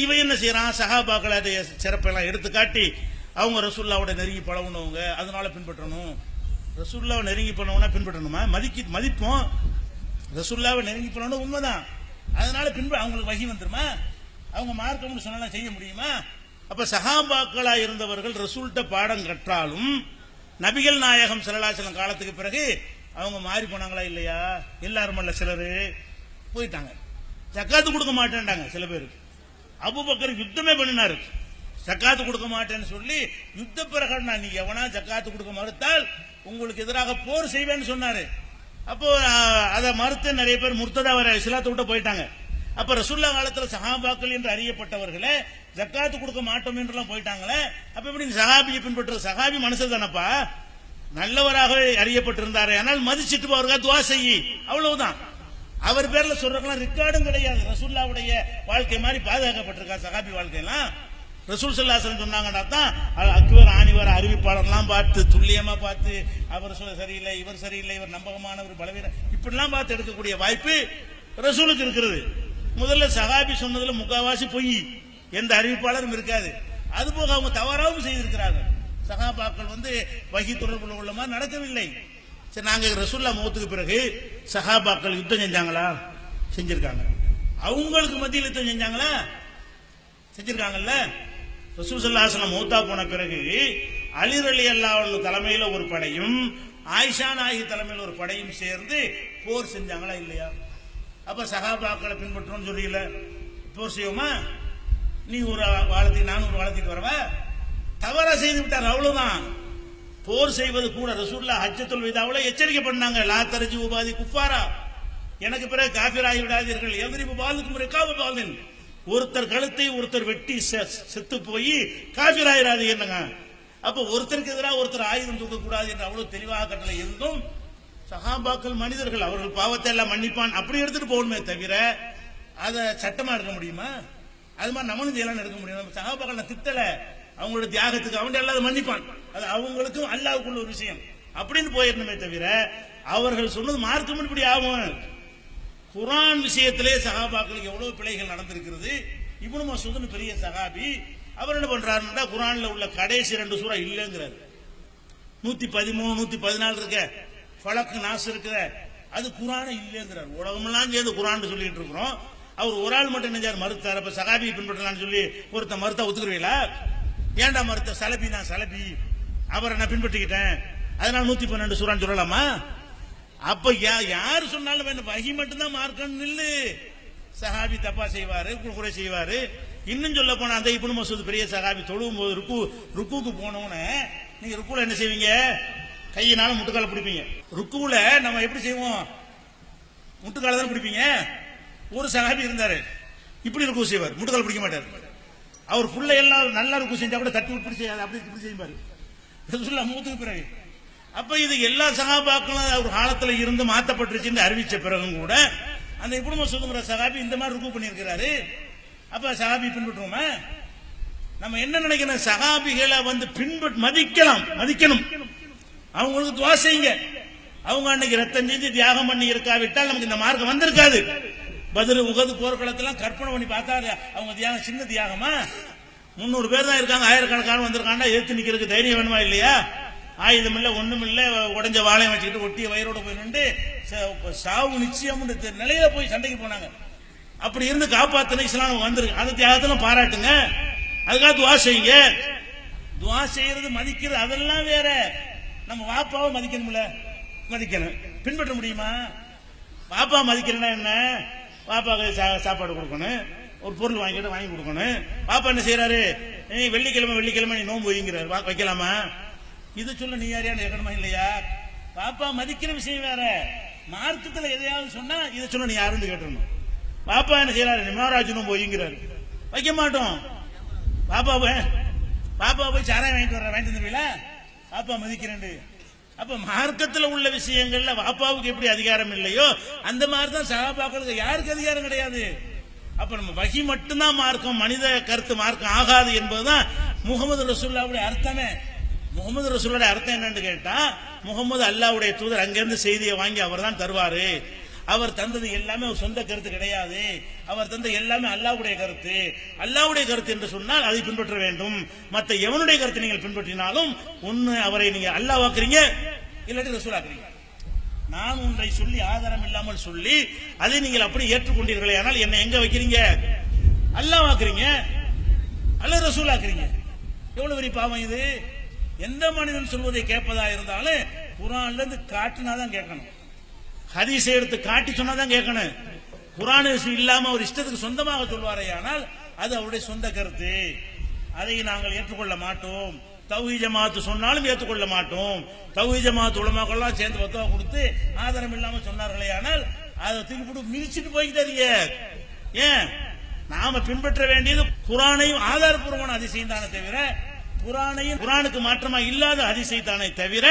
இவன் என்ன செய்யறான் சஹாபாக்களுடைய சிறப்பெல்லாம் எடுத்து காட்டி அவங்க ரசூல்லாவோட நெருங்கி பழகுனவங்க அதனால பின்பற்றணும். ரசூல்லாவை நெருங்கி பண்ணவனா பின்பற்றணுமா? மதிக்கி மதிப்போம். ரசூல்லாவை நெருங்கி பண்ணணும் உண்மைதான். அதனால பின்ப அவங்களுக்கு வகி வந்துருமா? அவங்க மார்க்கம்னு சொன்னா செய்ய முடியுமா? அப்ப சஹாபாக்களா இருந்தவர்கள் ரசூல்கிட்ட பாடம் கற்றாலும் நபிகள் நாயகம் சிலலாச்சலம் காலத்துக்கு பிறகு அவங்க மாறி போனாங்களா இல்லையா? எல்லாரும் அல்ல சிலரு. போயிட்டாங்க. ஜக்காத்து கொடுக்க மாட்டேன்டாங்க சில பேருக்கு. அபுபக்கர் யுத்தமே பண்ணினாரு. ஜக்காத்து கொடுக்க மாட்டேன்னு சொல்லி யுத்த பிரகடனம் நீ எவனா ஜக்காத்து கொடுக்க மறுத்தால் உங்களுக்கு எதிராக போர் செய்வேன்னு சொன்னாரு. அப்போ அதை மறுத்து நிறைய பேர் முர்த்ததா வர இஸ்லாத்தை விட்டு போயிட்டாங்க. அப்ப ரசுல்லா காலத்துல சஹாபாக்கள் என்று அறியப்பட்டவர்களே ஜக்காத்து கொடுக்க மாட்டோம் என்றெல்லாம் போயிட்டாங்களே அப்ப எப்படி நீ சஹாபியை பின்பற்ற சஹாபி மனசு தானப்பா? நல்லவராக அறியப்பட்டிருந்தாரு ஆனால் மதிச்சிட்டு போவர்கள் துவா செய்யி. அவ்வளவுதான். அவர் பேர்ல சொல்றதுலாம் ரெக்கார்டும் கிடையாது. ரசூல்லாவுடைய வாழ்க்கை மாதிரி பாதுகாக்கப்பட்டிருக்கா சகாபி வாழ்க்கையெல்லாம்? ரசூல் சல்லாசன் சொன்னாங்கன்னா தான் அக்பர் ஆணிவர் அறிவிப்பாளர்லாம் பார்த்து துல்லியமா பார்த்து அவர் சரியில்லை இவர் சரியில்லை இவர் நம்பகமானவர் பலவீனம் இப்படிலாம் பார்த்து எடுக்கக்கூடிய வாய்ப்பு ரசூலுக்கு இருக்கிறது. முதல்ல சகாபி சொன்னதுல முக்காவாசி பொய். எந்த அறிவிப்பாளரும் இருக்காது. அதுபோக அவங்க தவறாகவும் செய்திருக்கிறார்கள். சகாபாக்கள் வந்து வகி தொடர்புள்ள மாதிரி நடக்கவில்லை. சரி நாங்க ரசூல்லா முகத்துக்கு பிறகு சகாபாக்கள் யுத்தம் செஞ்சாங்களா? செஞ்சிருக்காங்க. அவங்களுக்கு மத்தியில் யுத்தம் செஞ்சாங்களா? செஞ்சிருக்காங்கல்ல? ரசூல் சல்லாசனம் மௌத்தா போன பிறகு அலிர் அலி அல்லாஹ் தலைமையில் ஒரு படையும் ஆயிஷா நாயகி தலைமையில் ஒரு படையும் சேர்ந்து போர் செஞ்சாங்களா இல்லையா? அப்ப சகாபாக்களை பின்பற்றோம்னு சொல்லியில போர் செய்வோமா? நீ ஒரு வாழத்துக்கு நானும் ஒரு வாழத்துக்கு வரவா? தவற செய்து விட்டார் அவ்வளவுதான். போர் செய்வது கூட ரசூல்லா ஹஜ்ஜத்துல் விதாவில் எச்சரிக்கை பண்ணாங்க. லா தரஜி உபாதி குஃபாரா. எனக்கு பிறகு காபிராகி விடாதீர்கள். எதிரிப்பு பாலுக்கும் ரெக்காவு பாலின் ஒருத்தர் கழுத்தை ஒருத்தர் வெட்டி செ- செத்து போய் காபிராயிராது என்னங்க? அப்ப ஒருத்தருக்கு எதிராக ஒருத்தர் ஆயுதம் தூக்கக்கூடாது என்று அவ்வளவு தெளிவாக கட்டளை இருந்தும் சகாபாக்கள் மனிதர்கள் அவர்கள் பாவத்தை எல்லாம் மன்னிப்பான். அப்படி எடுத்துட்டு போகணுமே தவிர அதை சட்டமா எடுக்க முடியுமா? அது மாதிரி நம்மளும் செய்யலாம் எடுக்க முடியும்? சகாபாக்கள் நான் திட்டல. அவங்களோட தியாகத்துக்கு அவன் எல்லாரும் மன்னிப்பான். அது அவங்களுக்கும் அல்லாவுக்குள்ள ஒரு விஷயம். அப்படின்னு போயிடணுமே தவிர அவர்கள் சொன்னது மார்க்கம் இப்படி ஆகும். குரான் விஷயத்திலே சகாபாக்களுக்கு எவ்வளவு பிழைகள் நடந்திருக்கிறது. இவனு மசூதுன்னு பெரிய சகாபி அவர் என்ன பண்றாருன்னா குரான்ல உள்ள கடைசி ரெண்டு சூறா இல்லைங்கிறார். நூத்தி பதிமூணு நூத்தி பதினாலு இருக்க. பழக்கு நாசு இருக்கிற அது குரான இல்லைங்கிறார். உலகமெல்லாம் சேர்ந்து குரான் சொல்லிட்டு இருக்கிறோம். அவர் ஒரு ஆள் மட்டும் நெஞ்சார் மறுத்தார். அப்ப சகாபி பின்பற்றலாம்னு சொல்லி ஒருத்த மறுத்தா ஒத்துக்குறீங்களா? ஏன்டா மறுத்த சலபி நான் சலபி? அவரை நான் பின்பற்றிக்கிட்டேன். அதனால நூத்தி பன்னெண்டு சூறான்னு சொல்லலாமா? அப்ப யா- யாரு சொன்னாலும் வகி மட்டும்தான் மார்க்கம் நில்லு. சஹாபி தப்பா செய்வாரு குறை செய்வாரு. இன்னும் சொல்ல போனா அந்த இப்னு மசூத் பெரிய சஹாபி தொழுவும் போது ருக்கு ருக்குக்கு போனோன்னு நீங்க ருக்குல என்ன செய்வீங்க? கையினால முட்டுக்கால பிடிப்பீங்க. ருக்குல நம்ம எப்படி செய்வோம்? முட்டுக்கால தானே பிடிப்பீங்க? ஒரு சஹாபி இருந்தாரு. இப்படி ருக்கு செய்வார் முட்டுக்கால் பிடிக்க மாட்டார். அவர் புள்ள எல்லாம் நல்லா ருக்கு செஞ்சா கூட தட்டி இப்படி செய்யாது அப்படி இப்படி செய்யும்பாரு. ரசூல்லா மூத்துக்கு பிறகு. அப்ப இது எல்லா சகாபாக்களும் அவர் காலத்துல இருந்து மாத்தப்பட்டுருச்சுன்னு அறிவிச்ச பிறகும் கூட அந்த குடும்ப சுதந்திர சகாபி இந்த மாதிரி ருக்கு பண்ணியிருக்கிறாரு. அப்ப சகாபி பின்பற்றுவோமா? நம்ம என்ன நினைக்கிறோம்? சகாபிகளை வந்து பின்பற்ற மதிக்கலாம் மதிக்கணும். அவங்களுக்கு துவா செய்யுங்க. அவங்க அன்னைக்கு ரத்தம் செஞ்சு தியாகம் பண்ணி இருக்காவிட்டால் நமக்கு இந்த மார்க்கம் வந்திருக்காது. பதில் உகது போர்க்களத்தெல்லாம் கற்பனை பண்ணி பார்த்தா அது அவங்க தியாகம் சின்ன தியாகமா? முந்நூறு பேர் தான் இருக்காங்க. ஆயிரக்கணக்கான வந்திருக்காண்டா ஏத்து நிக்கிறதுக்கு தைரியம் வேணுமா இல்லையா? ஆயுதம் இல்ல ஒண்ணும் இல்ல உடஞ்ச வாழையம் வச்சுக்கிட்டு ஒட்டிய வயிறோட போய் நின்று சாவு நிச்சயம் நிலையில போய் சண்டைக்கு போனாங்க. அப்படி இருந்து காப்பாத்தின இஸ்லாம் வந்திருக்கு அந்த தியாகத்தெல்லாம் பாராட்டுங்க. அதுக்காக துவா செய்யுங்க. துவா செய்யறது மதிக்கிறது அதெல்லாம் வேற. நம்ம வாப்பாவை மதிக்கணும்ல? மதிக்கணும். பின்பற்ற முடியுமா? பாப்பா மதிக்கிறேன்னா என்ன? பாப்பாவுக்கு சா- சாப்பாடு கொடுக்கணும். ஒரு பொருள் வாங்கிட்டு வாங்கி கொடுக்கணும். பாப்பா என்ன செய்யறாரு நீ வெள்ளிக்கிழமை வெள்ளிக்கிழமை நீ நோன்பு வைங்கிறாரு. வா- வைக்கலாமா? இது சொல்ல நீ யாரையான்னு கேட்கணுமா இல்லையா? பாப்பா மதிக்கிற விஷயம் வேற. மார்க்கத்துல எதையாவது சொன்னா இதை சொல்ல நீ யாருன்னு கேட்டுருணும் பாப்பா என்ன செய்யறாரு நிமாராஜ் நோன்பு வைங்கிறாரு. வைக்க மாட்டோம். பாப்பா போய் பாப்பா போய் சாராயம் வாங்கிட்டு வர்ற. வாங்கிட்டு வந்துருவீங்களா பாப்பா மதிக்கிறேன் அப்ப மார்க்கத்துல உள்ள விஷயங்கள்ல வாப்பாவுக்கு எப்படி அதிகாரம் இல்லையோ அந்த மாதிரி தான் சகாபாக்களுக்கு யாருக்கு அதிகாரம் கிடையாது? அப்ப நம்ம வகி மட்டும்தான் மார்க்கம் மனித கருத்து மார்க்கம் ஆகாது என்பதுதான் முகமது ரசூல்லாவுடைய அர்த்தமே. முகமது ரசூலுடைய அர்த்தம் என்னன்னு கேட்டா முகமது அல்லாவுடைய தூதர் அங்கிருந்து செய்தியை வாங்கி அவர் தான் தருவாரு. அவர் தந்தது எல்லாமே ஒரு சொந்த கருத்து கிடையாது. அவர் தந்த எல்லாமே அல்லாஹ்வுடைய கருத்து. அல்லாவுடைய கருத்து என்று சொன்னால் அதை பின்பற்ற வேண்டும். மற்ற எவனுடைய கருத்தை நீங்கள் பின்பற்றினாலும் ஒன்னு அவரை நீங்க அல்லாவாக்குறீங்க இல்லாட்டி ரசூலாக்குறீங்க. நான் ஒன்றை சொல்லி ஆதாரம் இல்லாமல் சொல்லி அதை நீங்கள் அப்படி ஏற்றுக்கொண்டீர்களே ஆனால் என்னை எங்க வைக்கிறீங்க? அல்லாவாக்குறீங்க அல்ல ரசூலாக்குறீங்க. எவ்வளவு பெரிய பாவம் இது? எந்த மனிதன் சொல்வதை கேட்பதா இருந்தாலும் குரான்ல இருந்து காட்டினாதான் கேட்கணும். ஹதீஸை எடுத்து காட்டி சொன்னாதான் கேட்கணும். குரான் இல்லாம ஒரு இஷ்டத்துக்கு சொந்தமாக சொல்வாரே ஆனால் அது அவருடைய சொந்த கருத்து. அதை நாங்கள் ஏற்றுக்கொள்ள மாட்டோம். தௌஹி ஜமாத்து சொன்னாலும் ஏற்றுக்கொள்ள மாட்டோம். தௌஹி ஜமாத்து உலமாக்கெல்லாம் சேர்ந்து ஒத்தவா கொடுத்து ஆதாரம் இல்லாம சொன்னார்களே ஆனால் அதை தூக்கி போட்டு மிதிச்சிட்டு போய்கிட்டாதீங்க ஏன்? நாம பின்பற்ற வேண்டியது குரானையும் ஆதாரபூர்வமான அதிசயம் தானே தவிர குரானையும் குரானுக்கு மாற்றமா இல்லாத அதிசயம் தானே தவிர